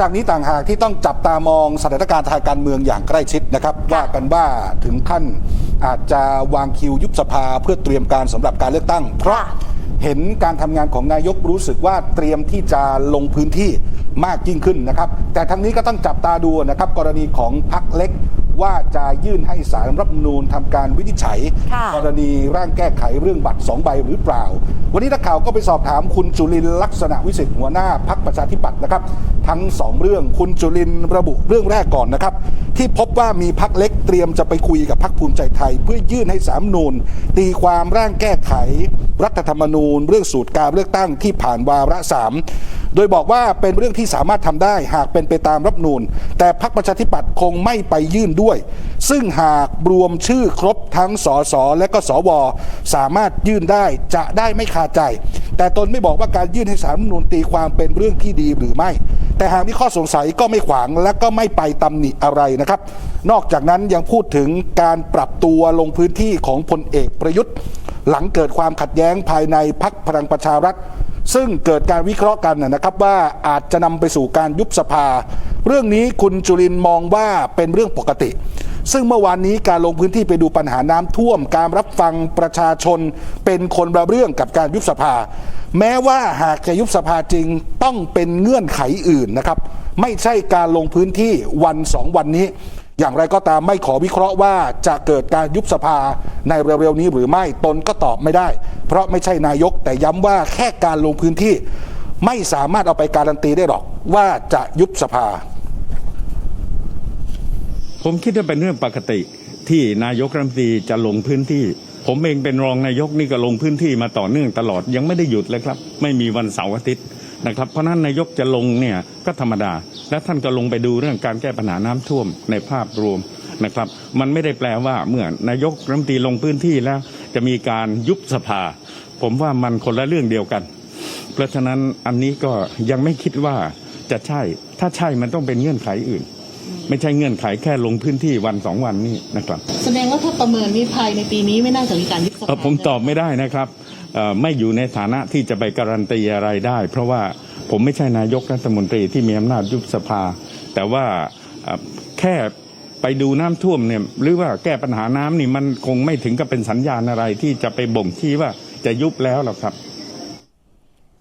จากนี้ต่างหากที่ต้องจับตามองสถานการณ์ทางการเมืองอย่างใกล้ชิดนะครับว่ากันว่าถึงขั้นอาจจะวางคิวยุบสภาเพื่อเตรียมการสำหรับการเลือกตั้ง เพราะเห็นการทำงานของนายกรู้สึกว่าเตรียมที่จะลงพื้นที่มากยิ่งขึ้นนะครับ แต่ทั้งนี้ก็ต้องจับตาดูนะครับ กรณีของพักเล็กว่าจะยื่นให้สารรัฐธรรมนูญทำการวินิจฉัยค่ะกรณีร่างแก้ไขเรื่องบัตรสองใบหรือเปล่า วันนี้นักข่าวก็ไปสอบถามคุณจุลินทร์ลักษณะวิสิทธิ์หัวหน้าพักประชาธิปัตย์นะครับ ทั้งสองเรื่องคุณจุลินระบุเรื่องแรกก่อนนะครับ ที่พบว่ามีพักเล็กเตรียมจะไปคุยกับพักภูมิใจไทย เพื่อยื่นให้สามนูนตีความร่างแก้ไข รัฐธรรมนูญ เรื่องสูตรการเลือกตั้งที่ผ่านวาระสามโดยบอกว่าเป็นเรื่องที่สามารถทำได้หากเป็นไปตามรัฐธรรมนูญแต่พรรคประชาธิปัตย์คงไม่ไปยื่นด้วย ซึ่งหากรวมชื่อครบทั้งสสและก็สวสามารถยื่นได้จะได้ไม่คาใจ แต่ตนไม่บอกว่าการยื่นให้สารรัฐมนูญตีความเป็นเรื่องที่ดีหรือไม่ แต่หากมีข้อสงสัยก็ไม่ขวางและก็ไม่ไปตำหนิอะไรนะครับ นอกจากนั้นยังพูดถึงการปรับตัวลงพื้นที่ของพลเอกประยุทธ์ หลังเกิดความขัดแย้งภายในพักพลังประชารัฐ ซึ่งเกิดการวิเคราะห์กันนะครับว่าอาจจะนำไปสู่การยุบสภา เรื่องนี้คุณจุลินมองว่าเป็นเรื่องปกติ ซึ่งเมื่อวานนี้การลงพื้นที่ไปดูปัญหาน้ำท่วม การรับฟังประชาชนเป็นคนละเรื่องกับการยุบสภา แม้ว่าหากจะยุบสภาจริงต้องเป็นเงื่อนไขอื่นนะครับ ไม่ใช่การลงพื้นที่วันสองวันนี้ อย่างไรก็ตามไม่ขอวิเคราะห์ว่าจะเกิดการยุบสภาในเร็วๆนี้หรือไม่ตนก็ตอบไม่ได้ เพราะไม่ใช่นายกแต่ย้ำว่าแค่การลงพื้นที่ ไม่สามารถเอาไปการันตีได้หรอกว่าจะยุบสภา ผมคิดว่าเป็นเรื่องปกติที่นายกรัฐมนตรีจะลงพื้นที่ ผมเองเป็นรองนายกนี่ก็ลงพื้นที่มาต่อเนื่องตลอดยังไม่ได้หยุดเลยครับ ไม่มีวันเสาร์อาทิตย์นะครับเพราะนั้นนายกจะลงเนี่ยก็ธรรมดา และท่านก็ลงไปดูเรื่องการแก้ปัญหาน้ำท่วมในภาพรวมนะครับ มันไม่ได้แปลว่าเมื่อนายกรัฐมนตรีลงพื้นที่แล้ว จะมีการยุบสภา ผมว่ามันคนละเรื่องเดียวกัน เพราะฉะนั้นอันนี้ก็ยังไม่คิดว่าจะใช่ ถ้าใช่มันต้องเป็นเงื่อนไขอื่น ไม่ใช่เงื่อนไขแค่ลงพื้นที่วันสองวันนี้นะครับ แสดงว่าถ้าประเมินนี้ภายในปีนี้ไม่น่าจะมีการยุบสเอ่อภาผมตอบไม่ได้นะครับเอ่อไม่อยู่ในฐานะที่จะไปการันตีอะไรได้ เพราะว่าผมไม่ใช่นายกรัฐมนตรีที่มีอำนาจยุบสภา แต่ว่าเอ่อแค่ไปดูน้ำท่วมเนี่ยหรือว่าแก้ปัญหาน้ำนี่มันคงไม่ถึงกับเป็นสัญญาณอะไรที่จะไปบ่งชี้ว่าจะยุบแล้วหรอกครับ